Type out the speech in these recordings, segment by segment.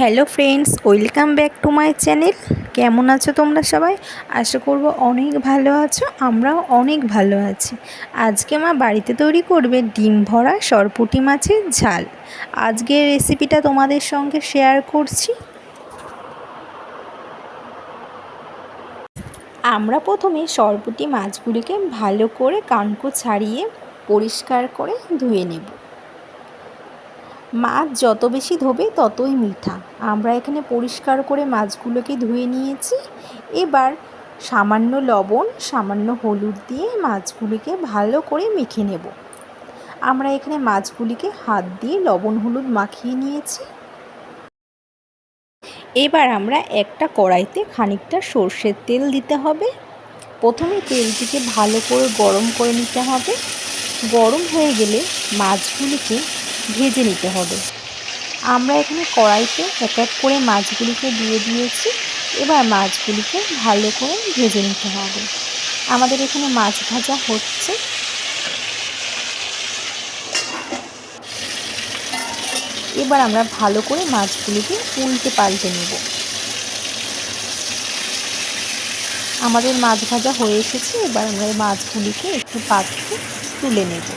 Hello friends, welcome back to my channel. কেমন আছো তোমরা সবাই? আশা করব অনেক ভালো আছো, আমরাও অনেক ভালো আছি। আজকে মা বাড়িতে তৈরি করবে ডিম ভরা সরপুটি মাছের ঝাল। আজকের রেসিপিটা তোমাদের সঙ্গে শেয়ার করছি। আমরা প্রথমে সরপুটি মাছগুলিকে ভালো করে কানকো ছাড়িয়ে পরিষ্কার করে ধুয়ে নেব। মাছ যত বেশি ধোবে ততই মিঠা। আমরা এখানে পরিষ্কার করে মাছগুলোকে ধুয়ে নিয়েছি। এবার সামান্য লবণ, সামান্য হলুদ দিয়ে মাছগুলিকে ভালো করে মেখে নেব। আমরা এখানে মাছগুলিকে হাত দিয়ে লবণ হলুদ মাখিয়ে নিয়েছি। এবার আমরা একটা কড়াইতে খানিকটা সর্ষের তেল দিতে হবে। প্রথমে তেলটিকে ভালো করে গরম করে নিতে হবে। গরম হয়ে গেলে মাছগুলিকে ভেজে নিতে হবে। আমরা এখানে কড়াইতে এক এক করে মাছগুলিকে দিয়ে দিয়েছি। এবার মাছগুলিকে ভালো করে ভেজে নিতে হবে। আমাদের এখানে মাছ ভাজা হচ্ছে। এবার আমরা ভালো করে মাছগুলিকে উল্টে পাল্টে নেব। আমাদের মাছ ভাজা হয়ে এসেছে। এবার আমরা মাছগুলিকে একটু পাত্রে তুলে নেব।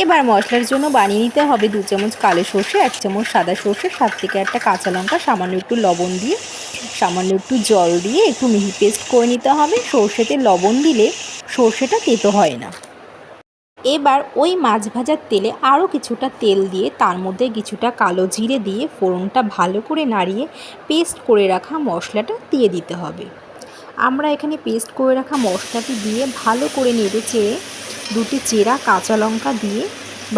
এবার মশলার জন্য বানিয়ে নিতে হবে দু চামচ কালো সর্ষে, এক চামচ সাদা সর্ষে, সাত থেকে একটা কাঁচা লঙ্কা, সামান্য একটু লবণ দিয়ে, সামান্য একটু জল দিয়ে একটু মিহি পেস্ট করে নিতে হবে। সর্ষেতে লবণ দিলে সর্ষেটা তেতো হয় না। এবার ওই মাছ ভাজার তেলে আরও কিছুটা তেল দিয়ে, তার মধ্যে কিছুটা কালো জিরে দিয়ে ফোড়নটা ভালো করে নাড়িয়ে পেস্ট করে রাখা মশলাটা দিয়ে দিতে হবে। আমরা এখানে পেস্ট করে রাখা মশলাটি দিয়ে ভালো করে নেড়ে চেড়ে দুটি চেরা কাঁচা লঙ্কা দিয়ে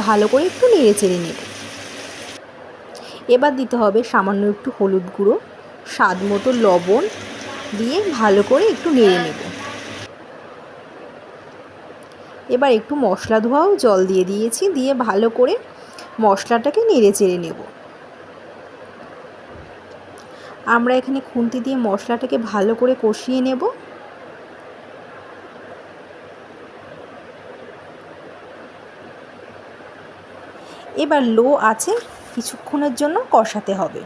ভালো করে একটু নেড়ে চেড়ে নেব। এবার দিতে হবে সামান্য একটু হলুদ গুঁড়ো, স্বাদ মতো লবণ দিয়ে ভালো করে একটু নেড়ে নেব। এবার একটু মশলা ধোয়াও জল দিয়ে দিয়েছি, দিয়ে ভালো করে মশলাটাকে নেড়ে চেড়ে নেব। আমরা এখানে খুন্তি দিয়ে মশলাটাকে ভালো করে কষিয়ে নেব। এবার লো আছে কিছুক্ষণের জন্য কষাতে হবে।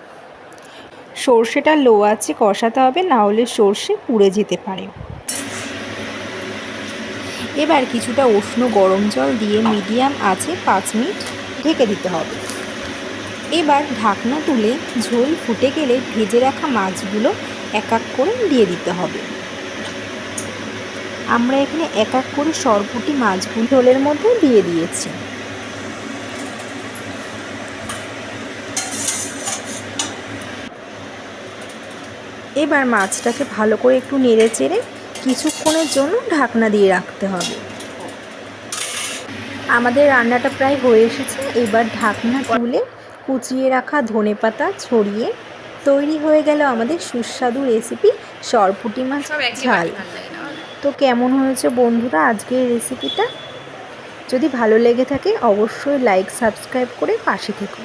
সর্ষেটা লো আছে কষাতে হবে না হলে সর্ষে পুড়ে যেতে পারে। এবার কিছুটা উষ্ণ গরম জল দিয়ে মিডিয়াম আছে পাঁচ মিনিট ঢেকে দিতে হবে। এবার ঢাকনা তুলে ঝোল ফুটে গেলে ভেজে রাখা মাছগুলো এক এক করে দিয়ে দিতে হবে। আমরা এখানে এক এক করে সরপুটি মাছগুলো ঝোলের মধ্যে দিয়ে দিয়েছি। এবার মাছটাকে ভালো করে একটু নেড়ে চেড়ে কিছুক্ষণের জন্য ঢাকনা দিয়ে রাখতে হবে। আমাদের রান্নাটা প্রায় হয়ে এসেছে। এবার ঢাকনা তুলে কুচিয়ে রাখা ধনে পাতা ছড়িয়ে তৈরি হয়ে গেল আমাদের সুস্বাদু রেসিপি সরপুটি মাছ ঝাল। তো কেমন হয়েছে বন্ধুরা আজকের রেসিপিটা যদি ভালো লেগে থাকে অবশ্যই লাইক সাবস্ক্রাইব করে পাশে থেকো।